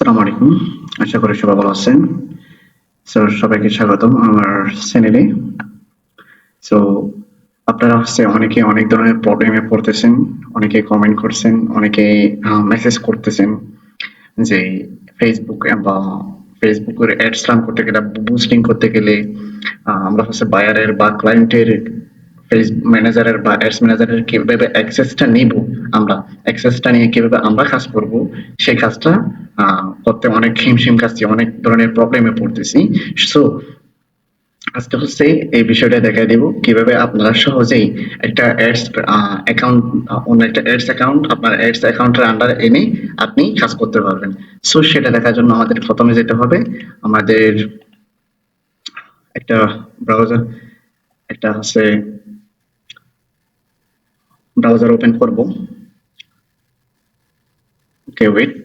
আলাইকুম। আশা করি সবাই ভালো আছেন। সো সবাইকে স্বাগতম আমার চ্যানেলে সো আপনারা হচ্ছে অনেকে অনেক ধরনের প্রবলেমে পড়তেছেন, অনেকে কমেন্ট করছেন, অনেকে মেসেজ করতেছেন যে ফেসবুক বা ফেসবুকের অ্যাডস রান করতে গেলে বুস্টিং করতে গেলে আমরা হচ্ছে বায়ারের বা ক্লায়েন্টের ম্যানেজারের বা অ্যাডস ম্যানেজারের কীভাবে অ্যাক্সেসটা নিব আমরা? অ্যাক্সেসটা নিয়ে কীভাবে আমরা কাজ করব? সেই কাজটা করতে অনেক হিমশিম খাচ্ছি, অনেক ধরনের প্রবলেমে পড়তেছি। সো আজকে হচ্ছে এই বিষয়টা দেখাই দেব, কীভাবে আপনারা সহজেই একটা অ্যাডস অ্যাকাউন্ট অন্য একটা অ্যাডস অ্যাকাউন্ট আপনার অ্যাডস অ্যাকাউন্টের আন্ডার এনে আপনি কাজ করতে পারবেন। সো সেটা দেখার জন্য আমাদের প্রথমে যেতে হবে, আমাদের একটা ব্রাউজার একটা হচ্ছে ব্রাউজার ওপেন করব। ওকে ওয়েট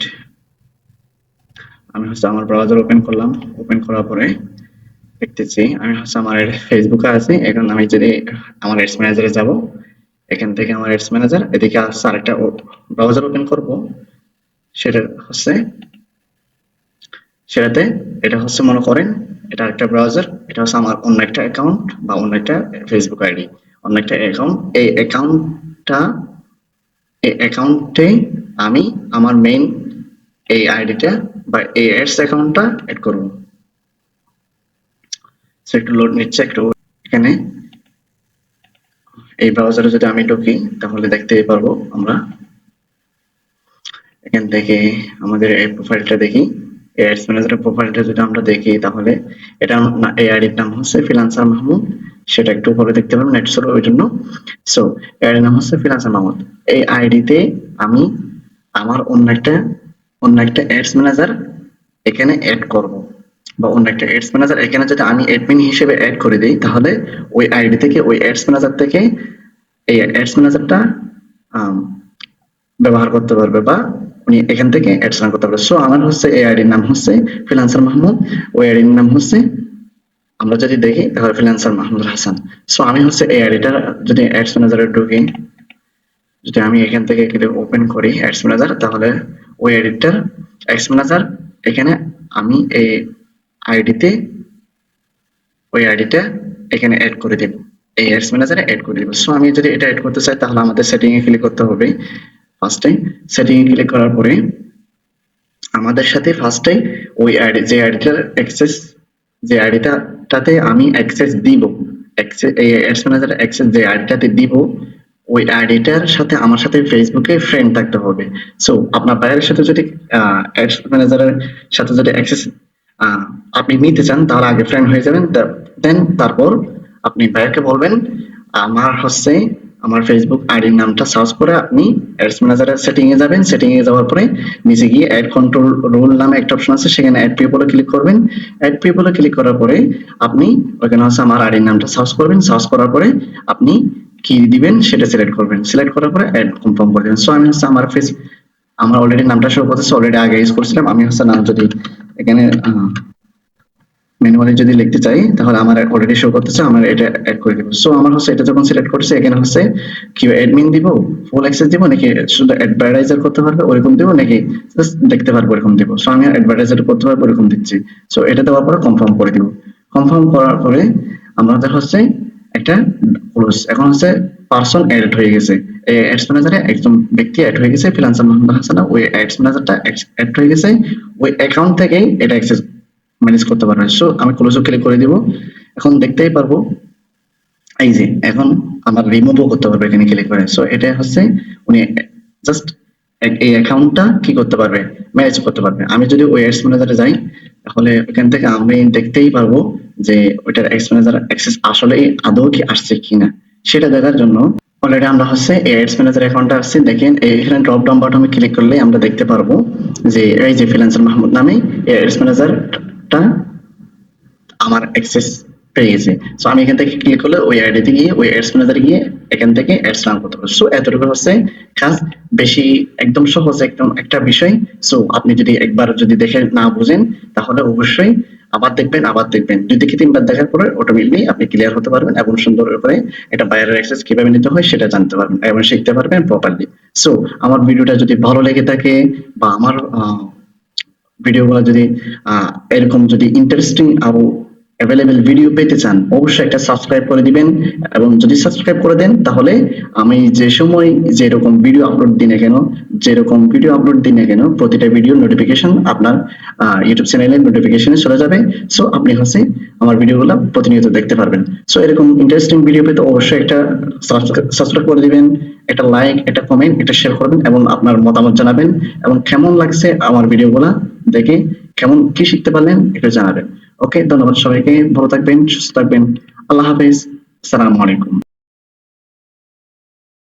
আমি হচ্ছে আমার ব্রাউজার ওপেন করলাম। ওপেন করার পরে দেখতেছি, আমি হচ্ছে আমার ফেসবুকে আছি। এখন আমি যদি আমার এডস ম্যানেজারে যাব, এখান থেকে আমার এডস ম্যানেজার এদিকে আসছে আরেকটা ব্রাউজার ওপেন করব। সেটা হচ্ছে, সেটাতে এটা হচ্ছে মনে করেন, এটা একটা ব্রাউজার এটা হচ্ছে আমার অন্য একটা অ্যাকাউন্ট বা অন্য একটা ফেসবুক আইডি অন্য একটা অ্যাকাউন্ট এই এই অ্যাকাউন্টে আমি আমার মেইন এই আইডিটা বা এই অ্যাডস অ্যাকাউন্টটা এড করব। একটু লোড নিচ্ছে, একটু এখানে। এই ব্রাউজারে যদি আমি ঢুকি, তাহলে দেখতেই পারব আমরা। এখান থেকে আমাদের এই প্রোফাইলটা দেখি। এই অ্যাডস ম্যানেজারের প্রোফাইলটা যদি আমরা দেখি, তাহলে এটা এই আইডির নাম হচ্ছে ফ্রিল্যান্সার মাহমুদ সেটা একটু উপরে দেখতে পাবেন নেট ছিল ওই জন্য সো এর নাম হচ্ছে ফ্রিল্যান্সার মাহমুদ এই আইডিতে আমি আমার অন্য একটা অন্য একটা অ্যাডস ম্যানেজার এখানে অ্যাড করব। বা অন্য একটা অ্যাডস ম্যানেজার এখানে যদি আমি অ্যাডমিন হিসেবে অ্যাড করে দিই, তাহলে ওই আইডি থেকে, ওই অ্যাডস ম্যানেজার থেকে এই অ্যাডস ম্যানেজারটা ব্যবহার করতে পারবে বা উনি এখান থেকে অ্যাডস রান করতে পারবে। সো আমার হচ্ছে এই আইডির নাম হচ্ছে ফ্রিল্যান্সার মাহমুদ। ওই আইডির নাম হচ্ছে আমরা যদি দেখি, তাহলে ফ্রিল্যান্সার মাহমুদুল হাসান। সো আমি হচ্ছে এই আইডিটা যদি অ্যাডস ম্যানেজারে ঢুকি, যদি আমি এখান থেকে ওপেন করি অ্যাডস ম্যানেজার তাহলে ওই এডিটর অ্যাডস ম্যানেজার এখানে আমি এই আইডিতে ওই আইডিটা এখানে অ্যাড করে দেব। এই অ্যাডস ম্যানেজারে অ্যাড করে দেব। সো আমি যদি এটা অ্যাড করতে চাই, তাহলে আমাদের সেটিং এ ক্লিক করতে হবে। ফার্স্টে সেটিং এ ক্লিক করার পরে আমাদের সাথে ফার্স্টে ওই আইডি যে আইডিটার অ্যাক্সেস যে আইডিটাতে আমি অ্যাক্সেস দিব। এই অ্যাডস ম্যানেজার অ্যাক্সেস যে অ্যাডটাতে দিব, ওই অ্যাড এটার সাথে আমার সাথে ফেসবুকে ফ্রেন্ড থাকতে হবে। সো আপনার বাইরের সাথে যদি অ্যাডস ম্যানেজারের সাথে যদি অ্যাক্সেস আপনি নিতে চান তাহলে আগে ফ্রেন্ড হয়ে যাবেন। দেন তারপর আপনি বাইরকে বলবেন, আমার হচ্ছে আমার ফেসবুক আইডির নামটা সার্চ করে আপনি অ্যাডস ম্যানেজারে সেটিং এ যাবেন। সেটিং এ যাওয়ার পরে নিচে গিয়ে অ্যাড কন্ট্রোল রুল নামে একটা অপশন আছে, সেখানে অ্যাড পিপলে ক্লিক করবেন। অ্যাড পিপলে ক্লিক করার পরে আপনি ওখানে হচ্ছে আমার আইডির নামটা সার্চ করবেন। সার্চ করার পরে আপনি কি দিবেন সেটা সিলেক্ট করবেন। সিলেক্ট করার পরে অ্যাড কনফার্ম করে দেবেন। সো আমি হচ্ছে আমার ফেস আমার অলরেডি নামটা শো করতেছে অলরেডি আগে ইউজ করছিলাম। আমি হচ্ছে নাম যদি এখানে ম্যানুয়ালি যদি লিখতে চাই, তাহলে আমার অলরেডি শো করতেছে আমার এটা অ্যাড করে দিব। সো আমার হচ্ছে এটা যখন সিলেক্ট করছে এখানে হচ্ছে কি অ্যাডমিন দিব ফুল অ্যাক্সেস দিব, নাকি শুধু অ্যাডভার্টাইজার করতে পারবে, ওরকম দিব, নাকি জাস্ট দেখতে পারব, ওরকম দিব। সো আমি অ্যাডভার্টাইজার করতে পারব, ওরকম দিচ্ছি। সো এটা দেওয়ার পরে কনফার্ম করে দিব। কনফার্ম করার পরে আমাদের হচ্ছে একটা ক্লোজ এখন হচ্ছে পার্সন এড হয়ে গেছে। এই অ্যাডস ম্যানেজারে একজন ব্যক্তি অ্যাড হয়ে গেছে ফ্রিল্যান্সার মোহাম্মদ হাসান। ওই অ্যাডস ম্যানেজারটা অ্যাড হয়ে গেছে। ওই অ্যাকাউন্ট থেকেই এটা অ্যাক্সেস ম্যানেজ করতে পারবেন সো আমি ক্লোজও ক্লিক করে দিব। এখন দেখতেই পারব। এই যে, এখন আমার রিমুভও করতে পারবে এখানে ক্লিক করে। সো এটা হচ্ছে উনি জাস্ট এই অ্যাকাউন্টটা কি করতে পারবে? ম্যানেজ করতে পারবে। আমি যদি ওই অ্যাডস ম্যানেজারে যাই, তাহলে ওখান থেকে আমি দেখতেই পারব যে ওইটার অ্যাডস ম্যানেজার অ্যাক্সেস আসলে আদৌ কি আসছে কিনা। সেটা দেখার জন্য অলরেডি আমরা হচ্ছে এই অ্যাডস ম্যানেজার অ্যাকাউন্টটা আসছে। দেখেন এখানে ড্রপ ডাউন বাটনে ক্লিক করলে আমরা দেখতে পারব যে, এই যে ফ্রিল্যান্সার মাহমুদ নামে এই অ্যাডস ম্যানেজারটা আমার অ্যাক্সেস পেয়ে গেছে। সো আমি এখান থেকে ক্লিক করলে ওই আইডিতে গিয়ে, ওই অ্যাডস ম্যানেজারে গিয়ে এখান থেকে অ্যাডস রান করতে পারব। সো এতটুকু হচ্ছে কাজ। বেশি একদম সহজ একদম একটা বিষয়। সো আপনি যদি একবার যদি দেখে না বুঝেন, তাহলে অবশ্যই আবার দেখবেন আবার দেখবেন। দুই থেকে তিনবার দেখার পরে অটোমেটিকলি আপনি ক্লিয়ার হতে পারবেন এবং সুন্দর করে এটা বাইরের অ্যাক্সেস কীভাবে নিতে হয় সেটা জানতে পারবেন এবং শিখতে পারবেন প্রপারলি সো আমার ভিডিওটা যদি ভালো লেগে থাকে বা আমার ভিডিওগুলো যদি এরকম যদি ইন্টারেস্টিং আরও অ্যাভেলেবেল ভিডিও পেতে চান, অবশ্যই একটা সাবস্ক্রাইব করে দিবেন। এবং যদি সাবস্ক্রাইব করে দেন, তাহলে আমি যে সময় যেরকম ভিডিও আপলোড দিই না কেন, যেরকম ভিডিও আপলোড দিই না কেন, প্রতিটা ভিডিও নোটিফিকেশন আপনার ইউটিউব চ্যানেলে নোটিফিকেশনে চলে যাবে। সো আপনি হচ্ছে আমার ভিডিওগুলো প্রতিনিয়ত দেখতে পারবেন। সো এরকম ইন্টারেস্টিং ভিডিও পেতে অবশ্যই একটা সাবস্ক্রাইব করে দিবেন, একটা লাইক একটা কমেন্ট একটা শেয়ার করবেন, এবং আপনার মতামত জানাবেন, এবং কেমন লাগছে আমার ভিডিওগুলা দেখে কেমন কি শিখতে পারলেন এটা জানাবেন। ওকে ধন্যবাদ সবাইকে, ভালো থাকবেন, সুস্থ থাকবেন। আল্লাহ হাফেজ, আসসালামু আলাইকুম।